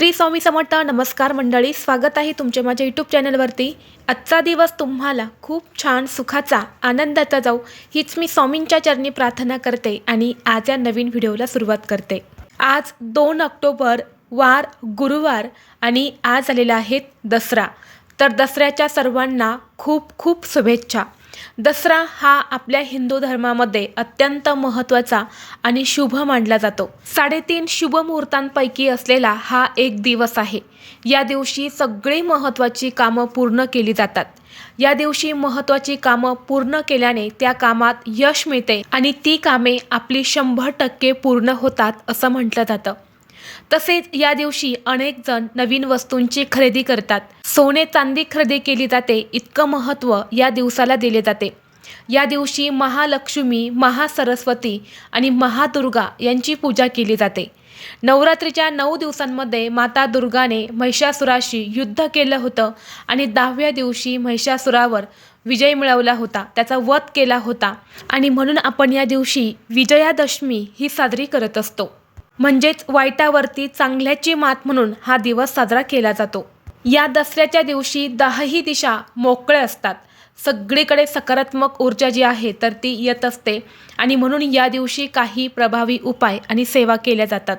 श्री स्वामी समर्थ नमस्कार मंडळी. स्वागत आहे तुमचे माझ्या यूट्यूब चॅनलवरती आजचा दिवस तुम्हाला खूप छान सुखाचा आनंदाचा जाऊ हीच मी स्वामींच्या चरणी प्रार्थना करते आणि आज या नवीन व्हिडिओला सुरुवात करते. आज दोन ऑक्टोबर वार गुरुवार आणि आज आलेला आहे दसरा. तर दसऱ्याच्या सर्वांना खूप खूप शुभेच्छा. दसरा हा आपल्या हिंदू धर्मामध्ये अत्यंत महत्त्वाचा आणि शुभ मानला जातो. साडेतीन शुभ मुहूर्तांपैकी असलेला हा एक दिवस आहे. या दिवशी सगळी महत्त्वाची कामं पूर्ण केली जातात. या दिवशी महत्त्वाची कामं पूर्ण केल्याने त्या कामात यश मिळते आणि ती कामे आपली शंभर टक्के पूर्ण होतात असं म्हटलं जातं. तसेच या दिवशी अनेक जण नवीन वस्तूंची खरेदी करतात. सोने चांदी खरेदी केली जाते इतकं महत्त्व या दिवसाला दिले जाते. या दिवशी महालक्ष्मी महासरस्वती आणि महादुर्गा यांची पूजा केली जाते. नवरात्रीच्या नऊ दिवसांमध्ये माता दुर्गाने महिषासुराशी युद्ध केलं होतं आणि दहाव्या दिवशी महिषासुरावर विजय मिळवला होता. त्याचा वध केला होता आणि म्हणून आपण या दिवशी विजयादशमी ही साजरी करत असतो. म्हणजेच वाईटावरती चांगल्याची मात म्हणून हा दिवस साजरा केला जातो. या दसऱ्याच्या दिवशी दहाही दिशा मोकळ्या असतात. सगळीकडे सकारात्मक ऊर्जा जी आहे तर ती येत असते आणि म्हणून या दिवशी काही प्रभावी उपाय आणि सेवा केल्या जातात.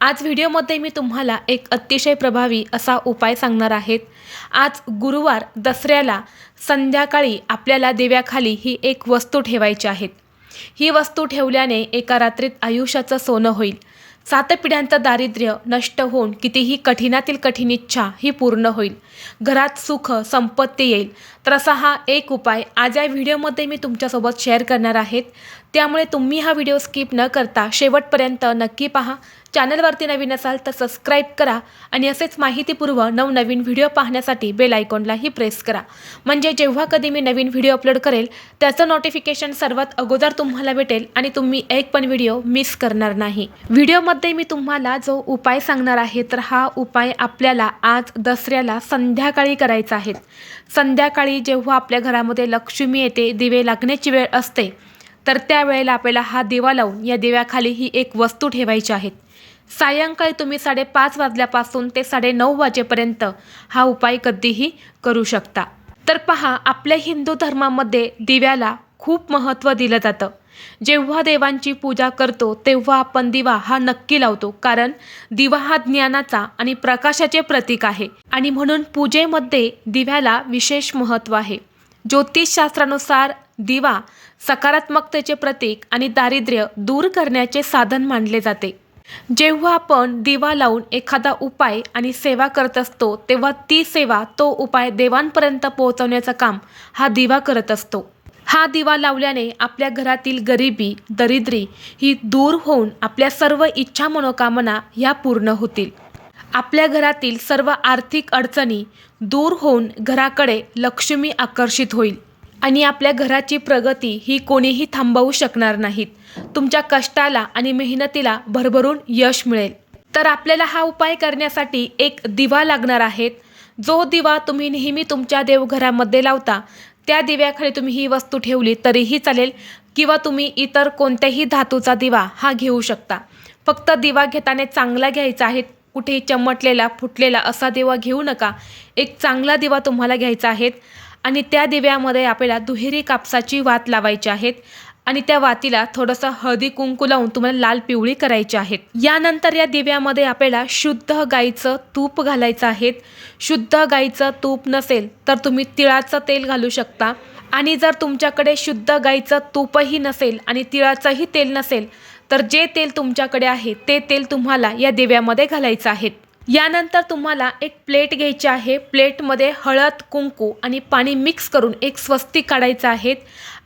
आज व्हिडिओमध्ये मी तुम्हाला एक अतिशय प्रभावी असा उपाय सांगणार आहेत. आज गुरुवार दसऱ्याला संध्याकाळी आपल्याला देव्याखाली ही एक वस्तू ठेवायची आहेत ही वस्तू ठेवल्याने एका रात्रीत आयुष्याचं सोनं होईल. सात पिढ्यांचं दारिद्र्य नष्ट होऊन कितीही कठीणातील कठीण इच्छा ही पूर्ण होईल. घरात सुख संपत्ती येईल. तर असा हा एक उपाय. आज या व्हिडिओमध्ये मी तुमच्यासोबत शेअर करणार आहेत त्यामुळे तुम्ही हा व्हिडिओ स्किप न करता शेवटपर्यंत नक्की पहा. चॅनलवरती नवीन असाल तर सबस्क्राईब करा आणि असेच माहितीपूर्व नवनवीन व्हिडिओ पाहण्यासाठी बेल आयकॉनलाही प्रेस करा. म्हणजे जेव्हा कधी मी नवीन व्हिडिओ अपलोड करेल त्याचं नोटिफिकेशन सर्वात अगोदर तुम्हाला भेटेल आणि तुम्ही एक पण व्हिडिओ मिस करणार नाही. व्हिडिओमध्ये मी तुम्हाला जो उपाय सांगणार आहे तर हा उपाय आपल्याला आज दसऱ्याला संध्याकाळी करायचा आहे. संध्याकाळी जेव्हा आपल्या घरामध्ये लक्ष्मी येते दिवे लागण्याची वेळ असते तर त्यावेळेला आपल्याला हा दिवा लावून या दिव्याखाली ही एक वस्तू ठेवायची आहे. सायंकाळी तुम्ही साडेपाच वाजल्यापासून ते साडेनऊ वाजेपर्यंत हा उपाय कधीही करू शकता. तर पहा आपल्या हिंदू धर्मामध्ये दिव्याला खूप महत्त्व दिलं जातं. जेव्हा देवांची पूजा करतो तेव्हा आपण दिवा हा नक्की लावतो कारण दिवा हा ज्ञानाचा आणि प्रकाशाचे प्रतीक आहे आणि म्हणून पूजेमध्ये दिव्याला विशेष महत्त्व आहे. ज्योतिषशास्त्रानुसार दिवा सकारात्मकतेचे प्रतीक आणि दारिद्र्य दूर करण्याचे साधन मानले जाते. जेव्हा आपण दिवा लावून एखादा उपाय आणि सेवा करत असतो तेव्हा ती सेवा तो उपाय देवांपर्यंत पोहोचवण्याचं काम हा दिवा करत असतो. हा दिवा लावल्याने आपल्या घरातील गरिबी दरिद्री ही दूर होऊन आपल्या सर्व इच्छा मनोकामना ह्या पूर्ण होतील. आपल्या घरातील सर्व आर्थिक अडचणी दूर होऊन घराकडे लक्ष्मी आकर्षित होईल. आणि आपल्या घराची प्रगती ही कोणीही थांबवू शकणार नाहीत. तुमच्या कष्टाला आणि मेहनतीला भरभरून यश मिळेल. तर आपल्याला हा उपाय करण्यासाठी एक दिवा लागणार आहेत जो दिवा तुम्ही नेहमी तुमच्या देवघरामध्ये लावता त्या दिव्याखाली तुम्ही ही वस्तू ठेवली तरीही चालेल किंवा तुम्ही इतर कोणत्याही धातूचा दिवा हा घेऊ शकता. फक्त दिवा घेताना चांगला घ्यायचा आहे कुठेही चमटलेला फुटलेला असा दिवा घेऊ नका. एक चांगला दिवा तुम्हाला घ्यायचा आहे. आणि त्या दिव्यामध्ये आपल्याला दुहेरी कापसाची वात लावायची आहेत. आणि त्या वातीला थोडंसं हळदी कुंकू लावून तुम्हाला लाल पिवळी करायची आहेत. यानंतर या दिव्यामध्ये आपल्याला शुद्ध गाईचं तूप घालायचं आहे शुद्ध गाईचं तूप नसेल तर तुम्ही तिळाचं तेल घालू शकता. आणि जर तुमच्याकडे शुद्ध गाईचं तूपही नसेल आणि तिळाचंही तेल नसेल तर जे तेल तुमच्याकडे आहे ते तेल तुम्हाला या दिव्यामध्ये घालायचं आहे यानंतर तुम्हाला एक प्लेट घ्यायची आहे. प्लेटमध्ये हळद कुंकू आणि पाणी मिक्स करून एक स्वस्तिक काढायचं आहे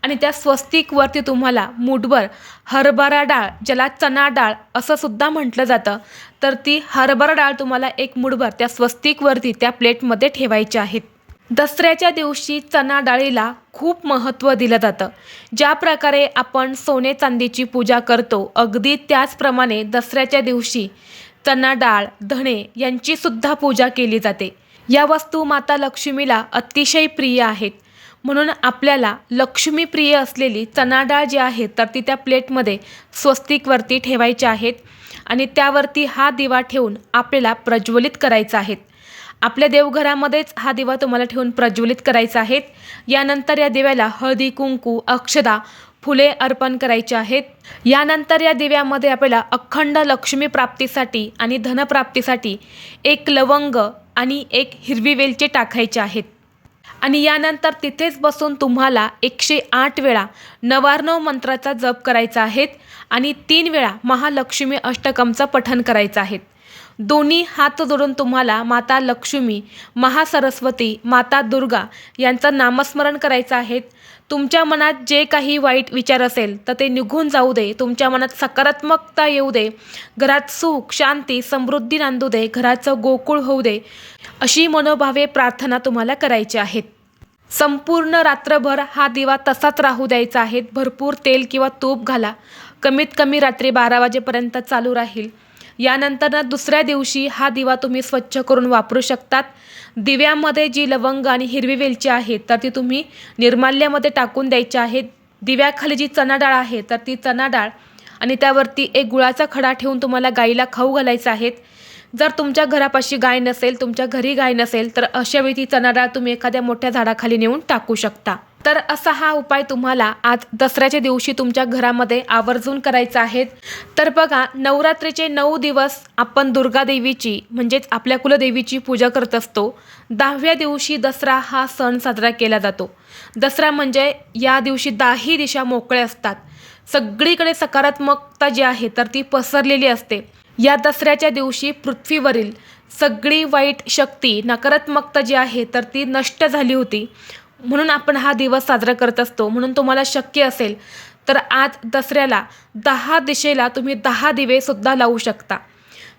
आणि त्या स्वस्तिकवरती तुम्हाला मुठभर हरभरा डाळ ज्याला चना डाळ असं सुद्धा म्हटलं जातं तर ती हरभरा डाळ तुम्हाला एक मुठभर त्या स्वस्तिकवरती त्या प्लेटमध्ये ठेवायची आहेत दसऱ्याच्या दिवशी चना डाळीला खूप महत्त्व दिलं जातं. ज्या प्रकारे आपण सोने चांदीची पूजा करतो अगदी त्याचप्रमाणे दसऱ्याच्या दिवशी चणा डाळ धणे यांची सुद्धा पूजा केली जाते. या वस्तू माता लक्ष्मीला अतिशय प्रिय आहेत. म्हणून आपल्याला लक्ष्मीप्रिय असलेली चणा डाळ जी आहे तर ती त्या प्लेटमध्ये स्वस्तिकवरती ठेवायच्या आहेत आणि त्यावरती हा दिवा ठेवून आपल्याला प्रज्वलित करायचा आहे आपल्या देवघरामध्येच हा दिवा तुम्हाला ठेवून प्रज्वलित करायचा आहे यानंतर या दिव्याला हळदी कुंकू अक्षदा फुले अर्पण करायची आहेत. यानंतर या दिव्यामध्ये आपल्याला अखंड लक्ष्मी प्राप्तीसाठी आणि धनप्राप्तीसाठी एक लवंग आणि एक हिरवी वेलचे टाकायचे आहेत. आणि यानंतर तिथेच बसून तुम्हाला एकशे आठ वेळा नवार्णव मंत्राचा जप करायचा आहे आणि तीन वेळा महालक्ष्मी अष्टकमचं पठण करायचं आहे दोन्ही हात जोडून तुम्हाला माता लक्ष्मी महासरस्वती माता दुर्गा यांचं नामस्मरण करायचं आहे. तुमच्या मनात जे काही वाईट विचार असेल तर ते निघून जाऊ दे. तुमच्या मनात सकारात्मकता येऊ दे. घरात सुख शांती समृद्धी नांदू दे. घराचं गोकुळ होऊ दे. अशी मनोभावे प्रार्थना तुम्हाला करायची आहेत. संपूर्ण रात्रभर हा दिवा तसाच राहू द्यायचा आहे. भरपूर तेल किंवा तूप घाला. कमीत कमी रात्री बारा वाजेपर्यंत चालू राहील. यानंतर ना दुसऱ्या दिवशी हा दिवा तुम्ही स्वच्छ करून वापरू शकतात. दिव्यामध्ये जी लवंग आणि हिरवी वेलची आहे तर ती तुम्ही निर्माल्यामध्ये टाकून द्यायची आहे. दिव्याखाली जी चणा डाळ आहे तर ती चणा डाळ आणि त्यावरती एक गुळाचा खडा ठेवून तुम्हाला गाईला खाऊ घालायचा आहेत जर तुमच्या घरापाशी गाय नसेल तुमच्या घरी गाय नसेल तर अशा वेळी ती चणा डाळ तुम्ही एखाद्या मोठ्या झाडाखाली नेऊन टाकू शकता. तर असा हा उपाय तुम्हाला आज दसऱ्याच्या दिवशी तुमच्या घरामध्ये आवर्जून करायचा आहे. तर बघा नवरात्रीचे नऊ दिवस आपण दुर्गा देवीची म्हणजेच आपल्या कुलदेवीची पूजा करत असतो. दहाव्या दिवशी दसरा हा सण साजरा केला जातो. दसरा म्हणजे या दिवशी दाही दिशा मोकळ्या असतात. सगळीकडे सकारात्मकता जी आहे तर ती पसरलेली असते. या दसऱ्याच्या दिवशी पृथ्वीवरील सगळी वाईट शक्ती नकारात्मकता जी आहे तर ती नष्ट झाली होती. म्हणून आपण हा दिवस साजरा करत असतो. म्हणून तुम्हाला शक्य असेल तर आज दसऱ्याला दहा दिशेला तुम्ही दहा दिवेसुद्धा लावू शकता.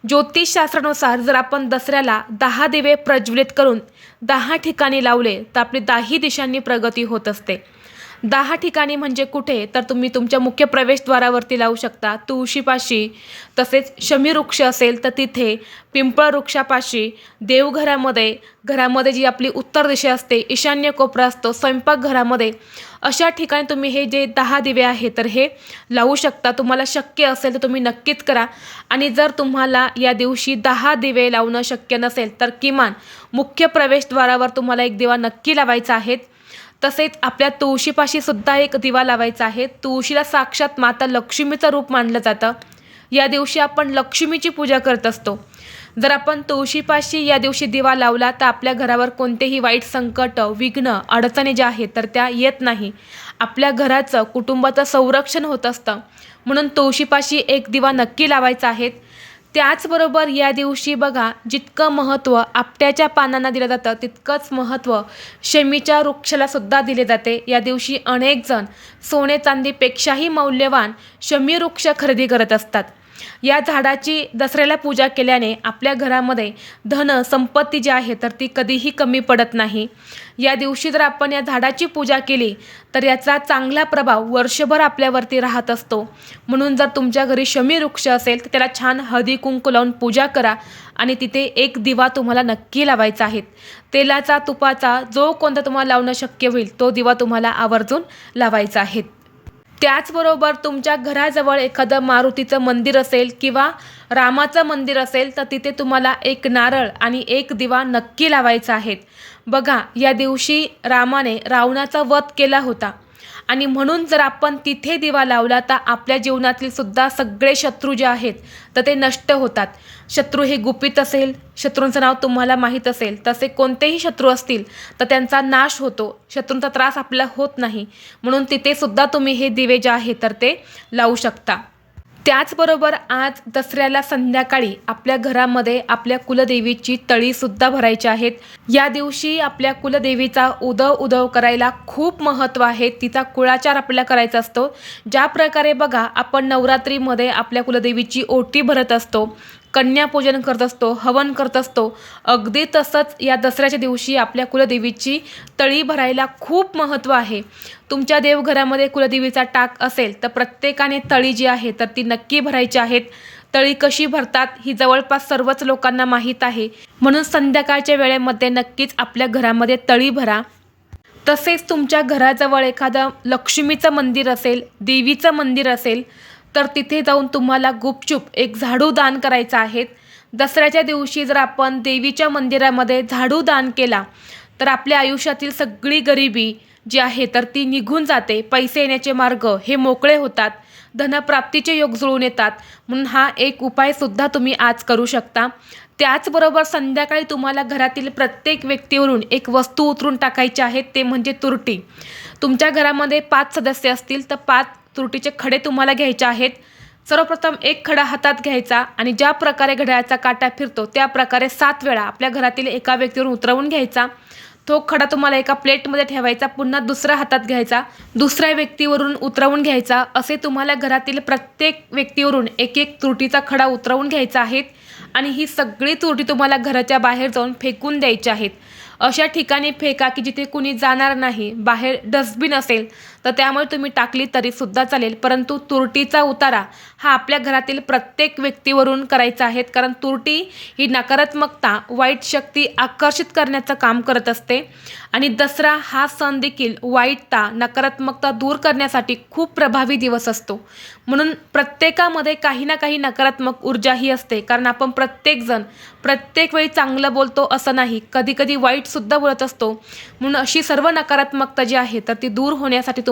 ज्योतिषशास्त्रानुसार जर आपण दसऱ्याला दहा दिवे प्रज्वलित करून दहा ठिकाणी लावले तर आपली दाही दिशांनी प्रगती होत असते. दहा ठिकाणी म्हणजे कुठे तर तुम्ही तुमच्या मुख्य प्रवेशद्वारावरती लावू शकता. तुळशीपाशी तसेच शमी वृक्ष असेल तर तिथे पिंपळ वृक्षापाशी देवघरामध्ये घरामध्ये जी आपली उत्तर दिशा असते ईशान्य कोपरा असतो स्वयंपाकघरामध्ये अशा ठिकाणी तुम्ही हे जे दहा दिवे आहे तर हे लावू शकता. तुम्हाला शक्य असेल तर तुम्ही नक्कीच करा. आणि जर तुम्हाला या दिवशी दहा दिवे लावणं शक्य नसेल तर किमान मुख्य प्रवेशद्वारावर तुम्हाला एक दिवा नक्की लावायचा आहे. तसेच आपल्या तुळशीपाशी सुद्धा एक दिवा लावायचा आहे. तुळशीला साक्षात माता लक्ष्मीचं रूप मानलं जातं. या दिवशी आपण लक्ष्मीची पूजा करत असतो. जर आपण तुळशीपाशी या दिवशी दिवा लावला तर आपल्या घरावर कोणतेही वाईट संकट विघ्न अडचणी ज्या आहेत तर त्या येत नाही. आपल्या घराचं कुटुंबाचं संरक्षण होत असतं. म्हणून तुळशीपाशी एक दिवा नक्की लावायचा आहे. त्याचबरोबर या दिवशी बघा जितकं महत्त्व आपट्याच्या पानांना दिलं जातं तितकंच महत्त्व शमीच्या वृक्षालासुद्धा दिले जाते. या दिवशी अनेकजण सोने चांदीपेक्षाही मौल्यवान शमी वृक्ष खरेदी करत असतात. या झाडाची दसऱ्याला पूजा केल्याने आपल्या घरामध्ये धन संपत्ती जी आहे तर ती कधीही कमी पडत नाही. या दिवशी जर आपण या झाडाची पूजा केली तर याचा चांगला प्रभाव वर्षभर आपल्यावरती राहत असतो. म्हणून जर तुमच्या घरी शमी वृक्ष असेल तर त्याला छान हळदी कुंकू लावून पूजा करा आणि तिथे एक दिवा तुम्हाला नक्की लावायचा आहे. तेलाचा तुपाचा जो कोणता तुम्हाला लावणं शक्य होईल तो दिवा तुम्हाला आवर्जून लावायचा आहे. त्याचबरोबर तुमच्या घराजवळ एखादं मारुतीचं मंदिर असेल किंवा रामाचं मंदिर असेल तर तिथे तुम्हाला एक नारळ आणि एक दिवा नक्की लावायचा आहे. बघा या दिवशी रामाने रावणाचा वध केला होता. आणि म्हणून जर आपण तिथे दिवा लावला तर आपल्या जीवनातील सुद्धा सगळे शत्रू जे आहेत तर ते नष्ट होतात. शत्रू हे गुपित असेल शत्रूंचं नाव तुम्हाला माहीत असेल तसे कोणतेही शत्रू असतील तर त्यांचा नाश होतो. शत्रूंचा त्रास आपल्याला होत नाही. म्हणून तिथे सुद्धा तुम्ही हे दिवे जे आहे तर ते लावू शकता. त्याचबरोबर आज दसऱ्याला संध्याकाळी आपल्या घरामध्ये आपल्या कुलदेवीची तळीसुद्धा भरायची आहेत. या दिवशी आपल्या कुलदेवीचा उदव उदव करायला खूप महत्त्व आहे. तिचा कुळाचार आपल्याला करायचा असतो. ज्या प्रकारे बघा आपण नवरात्रीमध्ये आपल्या कुलदेवीची ओटी भरत असतो. कन्यापूजन करत असतो हवन करत असतो. अगदी तसंच या दसऱ्याच्या दिवशी आपल्या कुलदेवीची तळी भरायला खूप महत्त्व आहे. तुमच्या देवघरामध्ये कुलदेवीचा टाक असेल तर प्रत्येकाने तळी जी आहे तर ती नक्की भरायची आहेत तळी कशी भरतात ही जवळपास सर्वच लोकांना माहीत आहे. म्हणून संध्याकाळच्या वेळेमध्ये नक्कीच आपल्या घरामध्ये तळी भरा. तसेच तुमच्या घराजवळ एखादं लक्ष्मीचं मंदिर असेल देवीचं मंदिर असेल तर तिथे जाऊन तुम्हाला गुपचूप एक झाडू दान करायचं आहे. दसऱ्याच्या दिवशी जर आपण देवीच्या मंदिरामध्ये झाडू दान केला तर आपल्या आयुष्यातील सगळी गरिबी जी आहे तर ती निघून जाते. पैसे येण्याचे मार्ग हे मोकळे होतात. धनप्राप्तीचे योग जुळून येतात. म्हणून हा एक उपायसुद्धा तुम्ही आज करू शकता. त्याचबरोबर संध्याकाळी तुम्हाला घरातील प्रत्येक व्यक्तीवरून एक वस्तू उतरून टाकायची आहे ते म्हणजे तुरटी. तुमच्या घरामध्ये पाच सदस्य असतील तर पाच त्रुटीचे खडे तुम्हाला घ्यायचे आहेत. सर्वप्रथम एक खडा हातात घ्यायचा आणि ज्या प्रकारे घड्याळाचा काटा फिरतो त्या प्रकारे सात वेळा आपल्या घरातील एका व्यक्तीवरून उतरवून घ्यायचा. तो खडा तुम्हाला एका प्लेटमध्ये ठेवायचा पुन्हा दुसऱ्या हातात घ्यायचा दुसऱ्या व्यक्तीवरून उतरवून घ्यायचा. असे तुम्हाला घरातील प्रत्येक व्यक्तीवरून एक एक त्रुटीचा खडा उतरवून घ्यायचा आहे आणि ही सगळी त्रुटी तुम्हाला घराच्या बाहेर जाऊन फेकून द्यायची आहेत. अशा ठिकाणी फेका की जिथे कुणी जाणार नाही बाहेर डस्टबिन असेल तर त्यामुळे तुम्ही टाकली तरी सुद्धा चालेल. परंतु तुरटीचा उतारा हा आपल्या घरातील प्रत्येक व्यक्तीवरून करायचा आहे. कारण तुरटी ही नकारात्मकता वाईट शक्ती आकर्षित करण्याचं काम करत असते. आणि दसरा हा सण देखील वाईटता नकारात्मकता दूर करण्यासाठी खूप प्रभावी दिवस असतो. म्हणून प्रत्येकामध्ये काही ना काही नकारात्मक ऊर्जा ही असते. कारण आपण प्रत्येकजण प्रत्येक वेळी चांगलं बोलतो असं नाही. कधी कधी वाईटसुद्धा बोलत असतो. म्हणून अशी सर्व नकारात्मकता जी आहे तर ती दूर होण्यासाठी